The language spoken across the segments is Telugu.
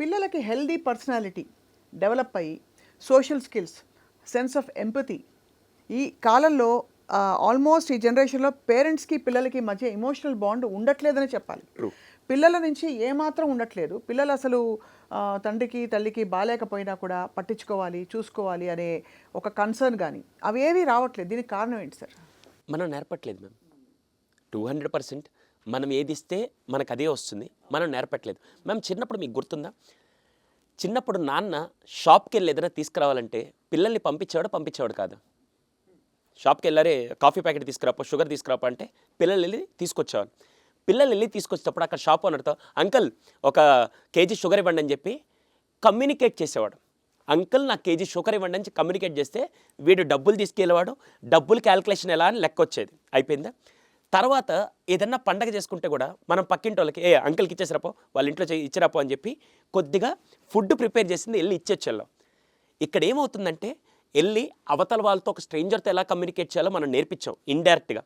పిల్లలకి హెల్దీ పర్సనాలిటీ డెవలప్ అయ్యి social skills sense of empathy. ఈ కాలంలో ఆల్మోస్ట్ ఈ జనరేషన్లో పేరెంట్స్కి పిల్లలకి మధ్య ఎమోషనల్ బాండ్ ఉండట్లేదని చెప్పాలి. పిల్లల నుంచి ఏమాత్రం ఉండట్లేదు. పిల్లలు అసలు తండ్రికి తల్లికి బాగాలేకపోయినా కూడా పట్టించుకోవాలి చూసుకోవాలి అనే ఒక కన్సర్న్ కానీ అవి ఏవి రావట్లేదు. దీనికి కారణం ఏంటి సార్? మనం నేర్పట్లేదు మ్యామ్. టూ హండ్రెడ్ పర్సెంట్ మనం ఏది ఇస్తే మనకు అదే వస్తుంది. మనం నేర్పట్లేదు. మేము చిన్నప్పుడు మీకు గుర్తుందా? చిన్నప్పుడు నాన్న షాప్కి వెళ్ళి ఏదైనా తీసుకురావాలంటే పిల్లల్ని పంపించేవాడు పంపించేవాడు కాదు. షాప్కి వెళ్ళారే కాఫీ ప్యాకెట్ తీసుకురాపో షుగర్ తీసుకురాపో అంటే పిల్లలు వెళ్ళి తీసుకొచ్చేవాడు పిల్లలు వెళ్ళి తీసుకొచ్చేటప్పుడు అక్కడ షాప్ ఓనర్తో అంకల్ ఒక కేజీ షుగర్ ఇవ్వండి అని చెప్పి కమ్యూనికేట్ చేసేవాడు. అంకుల్ నాకు కేజీ షుగర్ ఇవ్వండి అని కమ్యూనికేట్ చేస్తే వీడు డబ్బులు తీసుకెళ్ళేవాడు. డబ్బులు క్యాల్కులేషన్ ఎలా అని లెక్క వచ్చేది. అయిపోయిందా? తర్వాత ఏదన్నా పండగ చేసుకుంటే కూడా మనం పక్కింటి వాళ్ళకి ఏ అంకుల్కి ఇచ్చేసిరాపో వాళ్ళ ఇంట్లో ఇచ్చిరాపో అని చెప్పి కొద్దిగా ఫుడ్ ప్రిపేర్ చేసింది వెళ్ళి ఇచ్చేచ్చేళ్ళం. ఇక్కడ ఏమవుతుందంటే వెళ్ళి అవతల వాళ్ళతో ఒక స్ట్రేంజర్తో ఎలా కమ్యూనికేట్ చేయాలో మనం నేర్పించాం ఇండైరెక్ట్గా.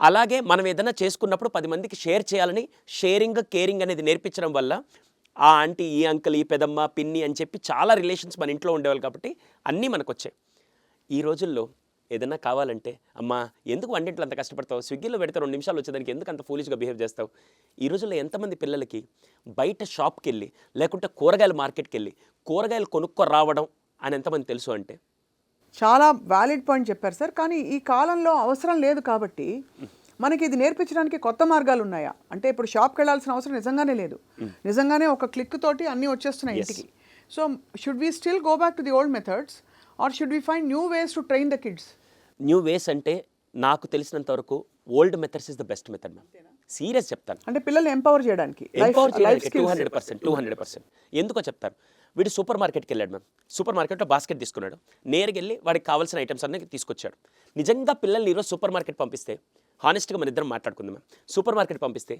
అలాగే మనం ఏదైనా చేసుకున్నప్పుడు పది మందికి షేర్ చేయాలని షేరింగ్ కేరింగ్ అనేది నేర్పించడం వల్ల ఆ ఆంటీ ఈ అంకుల్ ఈ పెదమ్మ పిన్ని అని చెప్పి చాలా రిలేషన్స్ మన ఇంట్లో ఉండేవాళ్ళు కాబట్టి అన్నీ మనకు వచ్చాయి ఈ రోజుల్లో ఏదైనా కావాలంటే అమ్మా ఎందుకు వంటింట్లో అంత కష్టపడతావు? స్విగ్గీలో పెడితే రెండు నిమిషాలు వచ్చేదానికి ఎందుకు అంత ఫూలిష్గా బిహేవ్ చేస్తావు? ఈ రోజుల్లో ఎంతమంది పిల్లలకి బయట షాప్కి వెళ్ళి లేకుంటే కూరగాయల మార్కెట్కి వెళ్ళి కూరగాయలు కొనుక్కో రావడం అని ఎంతమంది తెలుసు అంటే? చాలా వ్యాలిడ్ పాయింట్ చెప్పారు సార్. కానీ ఈ కాలంలో అవసరం లేదు కాబట్టి మనకి ఇది నేర్పించడానికి కొత్త మార్గాలు ఉన్నాయా? అంటే ఇప్పుడు షాప్కి వెళ్ళాల్సిన అవసరం నిజంగానే లేదు. నిజంగానే ఒక క్లిక్ తోటి అన్నీ వచ్చేస్తున్నాయి ఇంటికి. So should we still go back to the old methods or should we find new ways to train the kids new ways అంటే నాకు తెలిసినంత వరకు old methods is the best method ma'am serious చెప్తాను. అంటే పిల్లల్ని ఎంపవర్ చేయడానికి. ఎంపవర్ చేయడానికి two hundred percent two hundred percent ఎందుకో చెప్తాను వీడు సూపర్ మార్కెట్కి వెళ్ళాడు మ్యామ్ సూపర్ మార్కెట్లో బాస్కెట్ తీసుకున్నాడు. నేరుగా వెళ్ళి వాడికి కావాల్సిన ఐటమ్స్ అన్నీ తీసుకొచ్చాడు. నిజంగా పిల్లల్ని ఈరోజు సూపర్ మార్కెట్ పంపిస్తే హానెస్ట్గా మన ఇద్దరం మాట్లాడుకుందాం మ్యామ్ సూపర్ మార్కెట్ పంపిస్తే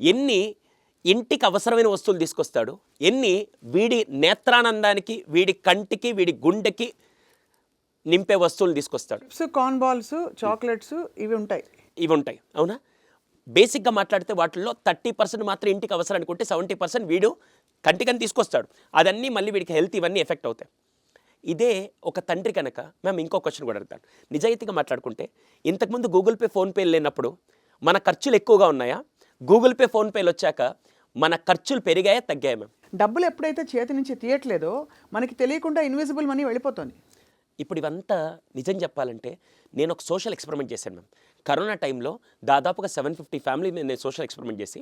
ఎన్ని ఇంటికి అవసరమైన వస్తువులు తీసుకొస్తాడు ఎన్ని వీడి నేత్రానందానికి వీడి కంటికి వీడి గుండెకి నింపే వస్తువులు తీసుకొస్తాడు. చిప్స్ కార్న్ బాల్స్ చాక్లెట్స్ ఇవి ఉంటాయి. ఇవి ఉంటాయి. అవునా? బేసిక్గా మాట్లాడితే వాటిల్లో థర్టీ పర్సెంట్ మాత్రం ఇంటికి అవసరం అనుకుంటే సెవెంటీ పర్సెంట్ వీడు కంటికని తీసుకొస్తాడు. అదన్నీ మళ్ళీ వీడికి హెల్త్ ఇవన్నీ ఎఫెక్ట్ అవుతాయి. ఇదే ఒక తండ్రి కనుక మేము ఇంకో క్వశ్చన్ కూడా అడుగుతాను. నిజాయితీగా మాట్లాడుకుంటే ఇంతకుముందు గూగుల్ పే ఫోన్పే లేనప్పుడు మన ఖర్చులు ఎక్కువగా ఉన్నాయా? గూగుల్ పే ఫోన్పేలు వచ్చాక మన ఖర్చులు పెరిగాయా తగ్గాయా మేము డబ్బులు ఎప్పుడైతే చేతి నుంచి తీయట్లేదో మనకి తెలియకుండా ఇన్విజిబుల్ మనీ వెళ్ళిపోతుంది. ఇప్పుడు ఇవంతా నిజం చెప్పాలంటే నేను ఒక సోషల్ ఎక్స్పెరిమెంట్ చేశాను మ్యామ్. కరోనా టైంలో దాదాపుగా సెవెన్ ఫిఫ్టీ ఫ్యామిలీ నేను సోషల్ ఎక్స్పెరిమెంట్ చేసి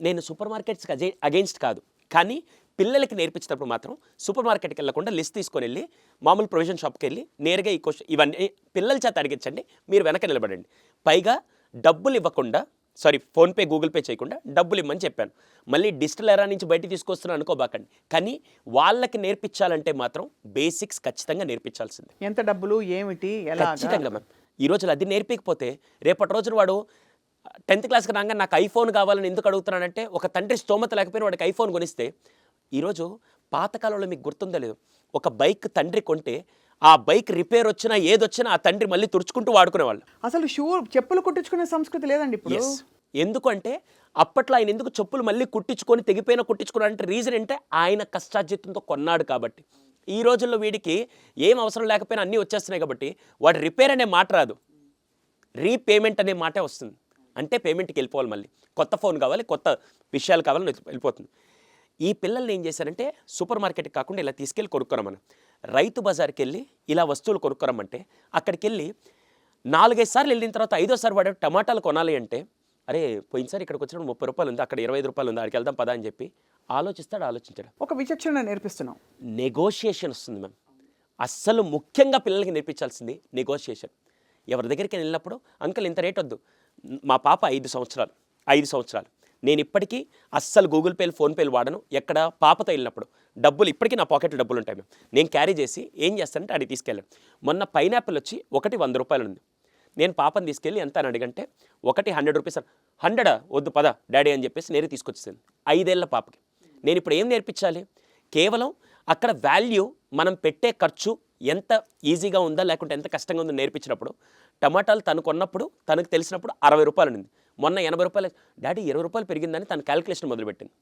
నేను సూపర్ మార్కెట్స్కి అజే అగెయిన్స్ట్ కాదు. కానీ పిల్లలకి నేర్పించినప్పుడు మాత్రం సూపర్ మార్కెట్కి వెళ్ళకుండా లిస్ట్ తీసుకొని వెళ్ళి మామూలు ప్రొవిజన్ షాప్కి వెళ్ళి నేరుగా ఈ క్వశ్చన్ ఇవన్నీ పిల్లల చేత అడిగించండి మీరు వెనక నిలబడండి. పైగా డబ్బులు ఇవ్వకుండా సారీ ఫోన్పే గూగుల్ పే చేయకుండా డబ్బులు ఇమ్మని చెప్పాను. మళ్ళీ డిజిటల్ ఎరా నుంచి బయటికి తీసుకొస్తున్నాను అనుకోబాకండి. కానీ వాళ్ళకి నేర్పించాలంటే మాత్రం బేసిక్స్ ఖచ్చితంగా నేర్పించాల్సిందే. ఎంత డబ్బులు ఏమిటి ఖచ్చితంగా మ్యామ్. ఈ రోజులు అది నేర్పించకపోతే రేపటి రోజున వాడు టెన్త్ క్లాస్కి రాగా నాకు ఐఫోన్ కావాలని ఎందుకు అడుగుతున్నాడంటే ఒక తండ్రి స్తోమత లేకపోయినా వాడికి ఐఫోన్ కొనిస్తే ఈరోజు పాతకాలంలో మీకు గుర్తుందో లేదు ఒక బైక్ తండ్రి కొంటే ఆ బైక్ రిపేర్ వచ్చినా ఏదొచ్చినా ఆ తండ్రి మళ్ళీ తుడుచుకుంటూ వాడుకునేవాళ్ళు. అసలు షూ చెప్పులు కుట్టించుకునే సంస్కృతి లేదండి ఇప్పుడు? ఎందుకంటే అప్పట్లో ఆయన ఎందుకు చెప్పులు మళ్ళీ కుట్టించుకొని తెగిపోయిన కుట్టించుకున్నాడు అంటే రీజన్ అంటే ఆయన కష్టార్జితంతో కొన్నాడు కాబట్టి. ఈ రోజుల్లో వీడికి ఏం అవసరం లేకపోయినా అన్నీ వచ్చేస్తున్నాయి కాబట్టి వాడు రిపేర్ అనే మాట రాదు. రీపేమెంట్ అనే మాటే వస్తుంది. అంటే పేమెంట్కి వెళ్ళిపోవాలి మళ్ళీ. కొత్త ఫోన్ కావాలి కొత్త విషయాలు కావాలని వెళ్ళిపోతుంది. ఈ పిల్లల్ని ఏం చేశారంటే సూపర్ మార్కెట్కి కాకుండా ఇలా తీసుకెళ్ళి కొనుక్కోరమని రైతు బజార్కి వెళ్ళి ఇలా వస్తువులు కొనుక్కోరమ్మంటే అక్కడికి వెళ్ళి నాలుగైదు సార్లు వెళ్ళిన తర్వాత ఐదోసారి వాడు టమాటాలు కొనాలి అంటే అరే పోయినసారి ఇక్కడికి వచ్చినప్పుడు ముప్పై రూపాయలు ఉంది అక్కడ ఇరవై ఐదు రూపాయలు ఉంది అక్కడికి వెళ్దాం పదా అని చెప్పి ఆలోచిస్తాడు ఆలోచించాడు. ఒక విచక్షణ నేర్పిస్తున్నాం. నెగోషియేషన్ వస్తుంది మ్యామ్. అస్సలు ముఖ్యంగా పిల్లలకి నేర్పించాల్సింది నెగోషియేషన్. ఎవరి దగ్గరికి వెళ్ళినప్పుడు అంకల్ ఇంత రేట్ వద్దు. మా పాప ఐదు సంవత్సరాలు ఐదు సంవత్సరాలు. నేను ఇప్పటికీ అస్సలు గూగుల్ పేలు ఫోన్పేలు వాడను. ఎక్కడ పాపతో వెళ్ళినప్పుడు డబ్బులు ఇప్పటికీ నా పాకెట్లో డబ్బులు ఉంటాయి మేము నేను క్యారీ చేసి ఏం చేస్తానంటే అడిగి తీసుకెళ్ళాను. మొన్న పైనాపిల్ వచ్చి ఒకటి వంద రూపాయలు ఉంది. నేను పాపని తీసుకెళ్ళి ఎంత అని అడిగంటే ఒకటి హండ్రెడ్ రూపీస్ హండ్రెడ్? వద్దు పద డాడీ అని చెప్పేసి నేనే తీసుకొచ్చేసాను. ఐదేళ్ళ పాపకి. నేను ఇప్పుడు ఏం నేర్పించాలి? కేవలం అక్కడ వాల్యూ మనం పెట్టే ఖర్చు ఎంత ఈజీగా ఉందా లేకుంటే ఎంత కష్టంగా ఉందో నేర్పించినప్పుడు టమాటాలు తను కొన్నప్పుడు తనకు తెలిసినప్పుడు అరవై రూపాయలు ఉంది. మొన్న ఎనభై రూపాయలు డాడీ ఇరవై రూపాయలు పెరిగిందని తన క్యాలిక్యులేషన్ మొదలుపెట్టింది.